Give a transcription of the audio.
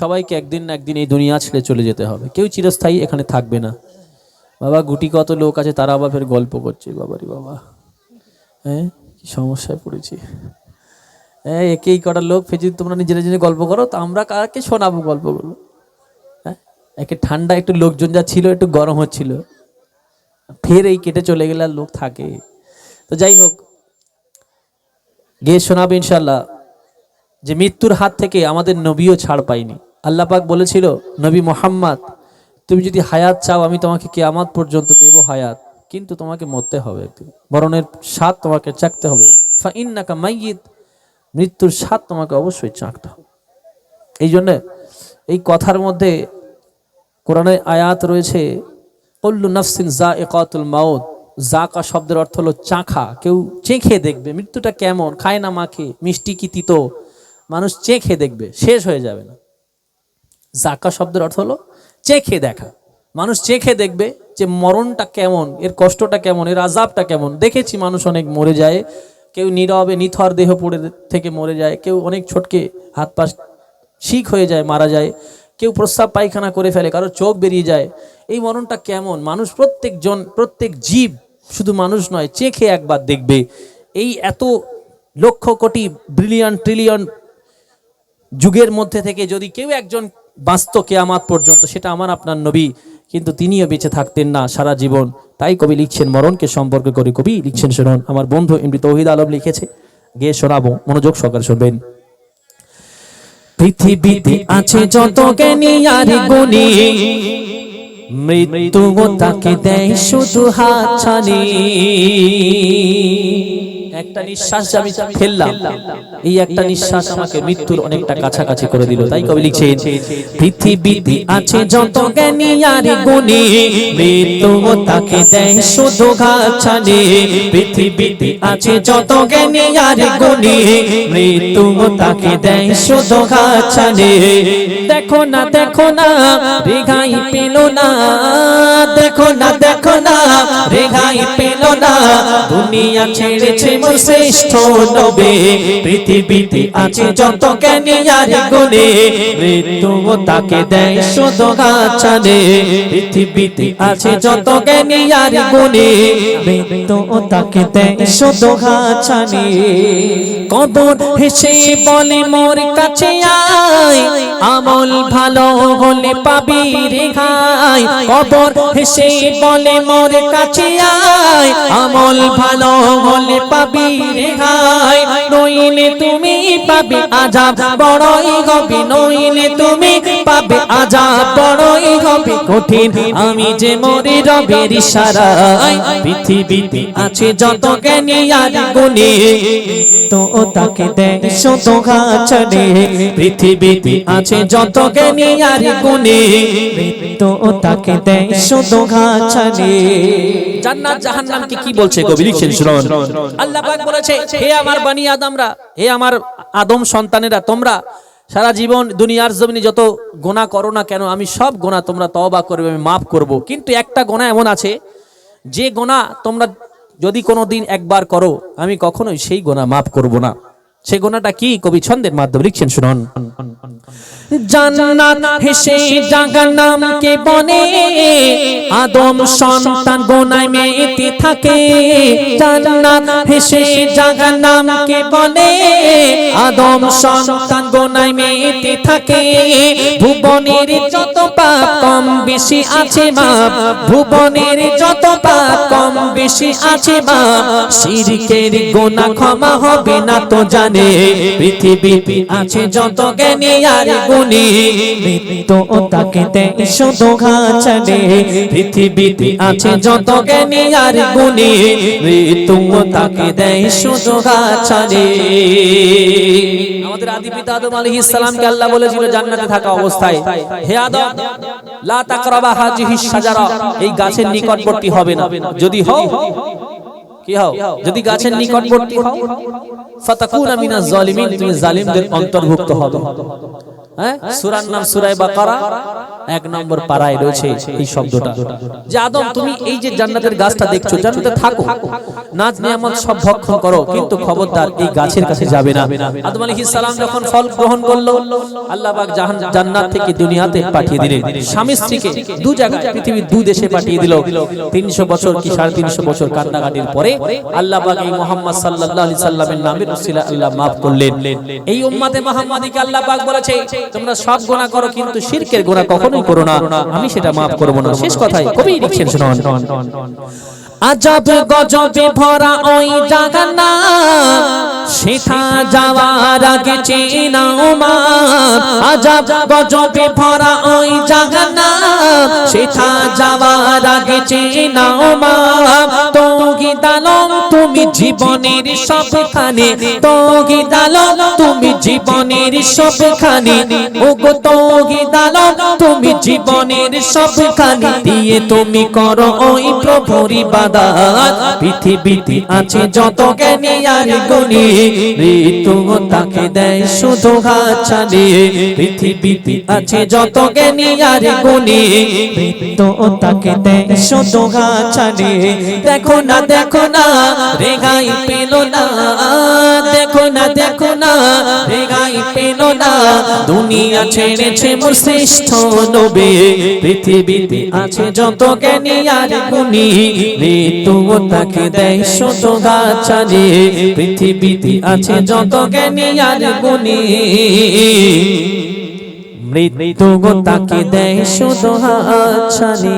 সবাইকে একদিন না একদিন এই দুনিয়া ছেড়ে চলে যেতে হবে। কেউ চিরস্থায়ী এখানে থাকবে না। বাবা, গুটি কত লোক আছে, তারা আবার ফের গল্প করছে। বাবারি বাবা। হ্যাঁ কি সমস্যায় পড়েছি। হ্যাঁ একেই কটা লোক, ফের যদি তোমরা নিজেরা নিজে গল্প করো, তো আমরা কাকে শোনাবো গল্পগুলো? হ্যাঁ একে ঠান্ডা একটু লোকজন যা ছিল, একটু গরম হচ্ছিল। ফের এই কেটে চলে গেলে আর লোক থাকে। তো যাই হোক, গিয়ে শোনাবে ইনশাল্লাহ যে মৃত্যুর হাত থেকে আমাদের নবীও ছাড় পাইনি আল্লাহ পাক বলেছিল, নবী মোহাম্মদ, তুমি যদি হায়াত চাও, আমি তোমাকে কিয়ামাত পর্যন্ত দেব হায়াত, কিন্তু তোমাকে মরতে হবে মরণের স্বাদ তোমাকে চাকতে হবে। ফাইন্নাকা মাইয়িত, মৃত্যুর স্বাদ তোমাকে অবশ্যই চাকতে হবে। এই জন্য এই কথার মধ্যে কোরআনে আয়াত রয়েছে, কল্লু নফসিন জা একাতুল মাউত জাকা শব্দের অর্থ হলো চাখা। কেউ চেখে দেখবে, মৃত্যুটা কেমন? খায় না মাখে? মিষ্টি কি তিতো? মানুষ চেখে দেখবে, শেষ হয়ে যাবে না। জাকা শব্দের অর্থ হলো চেখে দেখা। মানুষ চেখে দেখবে যে মরণটা কেমন, এর কষ্টটা কেমন, এর আজাবটা কেমন। দেখেছি মানুষ অনেক মরে যায়, কেউ নীরবে নিথর দেহ পড়ে থেকে মরে যায়, কেউ অনেক ছোটকে হাত পা শিখ হয়ে যায়, মারা যায়, কেউ প্রস্রাব পায়খানা করে ফেলে কারও চোখ বেরিয়ে যায়। এই মরণটা কেমন? মানুষ প্রত্যেকজন, প্রত্যেক জীব শুধু মানুষ নয়, চেখে একবার দেখবে। এই এত লক্ষ কোটি ব্রিলিয়ন ট্রিলিয়ন যুগের মধ্যে থেকে যদি কেউ একজন বাঁচত কেয়ামাত পর্যন্ত সেটা আমার আপনার নবী, কিন্তু তিনিও বেঁচে থাকতেন না সারা জীবন। তাই কবি লিখছেন, মরণকে সম্পর্ক করে কবি লিখছেন, শুনুন। আমার বন্ধু এমনি তৌহিদ আলম লিখেছে, গিয়ে শোনাবো, মনোযোগ সহকারে শুনবেন। পৃথিবীতে আছে যত জ্ঞানী মৃত্যু তাকে দেয় শুধু হাত ছানি একটা নিঃশ্বাস আমি ফেললাম, এই একটা নিঃশ্বাস আমাকে মৃত্যুর অনেকটা কাছাকাছি করে দিল। তাই কবি লিখছেন, পৃথিবীতে আছে যত জ্ঞানী আর গুণী, মৃত্যু তাকে দেয় শুধু গাছানি পৃথিবীতে আছে যত জ্ঞানী আর গুণী, মৃত্যু তাকে দেয় শুধু গাছানি দেখো না দেখো না রেগাই পেল না, দেখো না দেখো না না দুনিয়া ছেড়েছে শ্রেষ্ঠ নবে। পৃথিবীতে আছে যত জ্ঞানী আর গুণে। মৃত্যু তাকে দেয় শুধু গাছানে পৃথিবীতে আছে যত জ্ঞানী আর গুণে। মৃত্যু তাকে দেয় শুধু গাছানে কবর হেসে বলে, মোর কাছে আয়। আমল ভালো হলে পাবি রেখাই কবর হেসে বলে, মোর কাছে আয়। আমল ভালো হলে পাবি রেখাই নইলে তুমি পাবে আজাব বড়ই হবে নইলে তুমি পাবে আজাব বড়ই হবে কঠিন। আমি যে মরে রবের ইশারায় পৃথিবীতে আছে যত জ্ঞানী আর গুণী। তো তাকে দেয় শত গাছনে পৃথিবীতে আছে যত জ্ঞানী আর গুণী। তো তাকে দেয় শত গাছনে জান্নাত জাহান্নামকে কি বলছে কবি? লিখছেন শুনুন। আল্লাহ পাক বলেছে হে আমার বানি আদমরা হে আমার আদম সন্তানেরা, তোমরা সারা জীবন দুনিয়ার জমিনে যত গোনা করো না কেন, আমি সব গোনা তোমরা তবা করবে, আমি মাফ করব। কিন্তু একটা গোনা এমন আছে, যে গোনা তোমরা যদি কোনো দিন একবার করো, আমি কখনোই সেই গোনা মাফ করব না। সেই গোনাটা কি? কবি ছন্দের মাধ্যমে লিখছেন, শুনুন। জান্নাত হেসে জাগানাম কে বনে? আদম সন্তান গোনায় মেতে থাকে। জান্নাত হেসে জাগানাম কে বনে? আদম সন্তান গোনায় মেতে থাকে। ভুবনের যত পাপ কম বেশি আছে মাপ ভুবনের যত পাপ কম বেশি আছে মাপ শিরকের গোনা ক্ষমা হবে না তো জানে। পৃথিবীতে আছে যত জ্ঞানী আর মৃত্যু শুধু পৃথিবীতে আছে যত জ্ঞানী আর মৃত্যু তাকে দেয় শুধু অবস্থায় লা এই গাছের নিকটবর্তী হবে না। যদি হও কি হও? যদি গাছের নিকটবর্তী হও ফাতাকুনা মিনাজ জালিমিন তুমি জালিমদের অন্তর্ভুক্ত হবে হ্যাঁ? সূরার নাম সূরা বাকারা। এক নম্বর পাড়ায় রয়েছে এই শব্দটা। যে আদম, তুমি এই যে জান্নাতের গাছটা দেখছ, জান্নাতে থাকো। নাচ নিয়ামত সব ভক্ষণ করো, কিন্তু খবরদার এই গাছের কাছে যাবে না। আদম আলাইহিস সালাম যখন ফল গ্রহণ করল, আল্লাহ পাক জাহান জান্নাত থেকে দুনিয়াতে পাঠিয়ে দিলেন। স্বামী স্ত্রীকে দু জায়গায়, পৃথিবীর দু দেশে পাঠিয়ে দিল। তিনশো বছর কি সাড়ে তিনশো বছর কান্নাকাটির পরে আল্লাহ পাক এই মোহাম্মদ সাল্লাল্লাহু আলাইহি সাল্লামের নামের উসিলা আল্লাহ মাফ করলেন। এই উম্মাতে মুহাম্মাদিকে আল্লাহ পাক বলেছে, তোমরা সব গুনাহ করো, কিন্তু শিরকের গুনাহ কখনোই করো না, আমি সেটা মাফ করব না। শেষ কথাই, কবি লিখছেন শুনুন। আজব গজবে ভরা ওই জাগানা সেথা যাওয়ার আগে চেনাও মা। আজব গজবে ভরা ওই জাগানা সেথা যাওয়ার আগে চেনাও মা। তোগি দালম তুমি জীবনের সবখানে তোগি দালম তুমি জীবনের সবখানে। ওগো তোগি দালম তুমি জীবনের সবখানে। দিয়ে তুমি করো ওই প্রভুর ইবাদত। পৃথিবীতে আছে যত জ্ঞানী আর গুণী। ঋতু তাকে দেয় শুধু হাছানে পৃথিবীতে আছে যত জ্ঞানী আর গুণী। ঋতু তাকে দেয় শুধু হাছানে দেখো না দেখো না রেগাই পেল না। দেখো না দেখো না রেগাই পেল না। দুনিয়া ছেড়েছে মোর শ্রেষ্ঠ নবে পৃথিবীতে আছে যত জ্ঞানী আর গুণী। ঋতু তাকে দেয় শত গাছালে। পৃথিবীতে আছে যত জ্ঞানী আর গুণী। মৃত্যু তাকে দেয় শুধু হাছালি